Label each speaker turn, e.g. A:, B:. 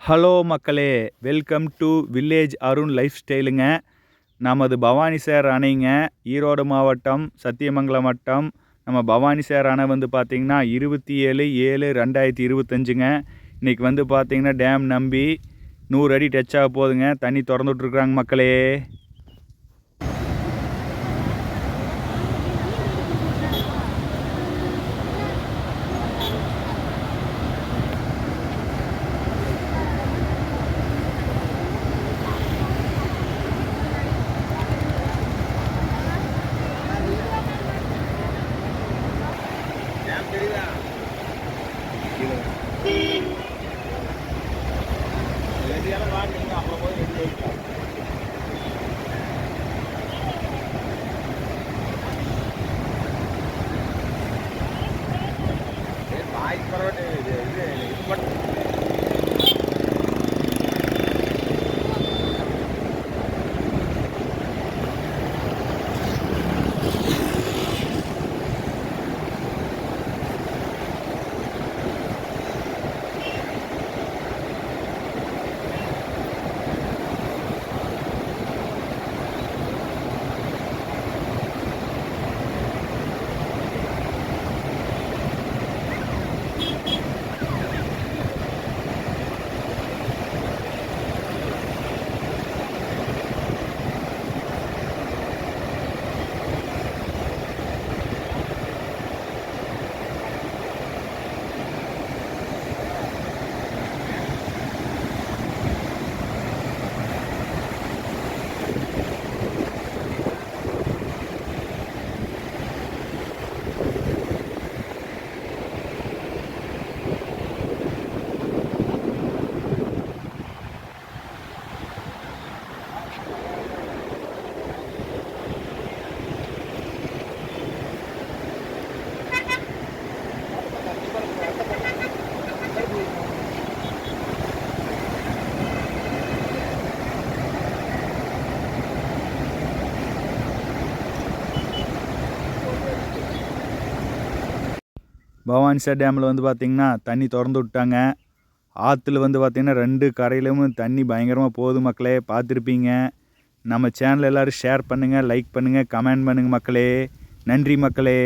A: Hello மக்களே welcome to village Arun life ஸ்டைலுங்க. நமது Bhavani sir அணைங்க Erode மாவட்டம் சத்தியமங்கலம் வட்டம். நம்ம பவானி சார் அணை வந்து பார்த்திங்கன்னா இருபத்தி ஏழு ஏழு ரெண்டாயிரத்தி இருபத்தஞ்சுங்க. இன்றைக்கி வந்து பார்த்திங்கன்னா டேம் நம்பி நூறு அடி டச் ஆக போகுதுங்க தண்ணி இது இது இது பவானி சார் டேமில் வந்து பார்த்திங்கன்னா தண்ணி திறந்து விட்டாங்க. ஆற்றுல வந்து பார்த்திங்கன்னா ரெண்டு கரையிலும் தண்ணி பயங்கரமாக போகுது மக்களே பார்த்துருப்பீங்க. நம்ம சேனல் எல்லோரும் ஷேர் பண்ணுங்கள் லைக் பண்ணுங்கள் கமெண்ட் பண்ணுங்கள் மக்களே. நன்றி மக்களே.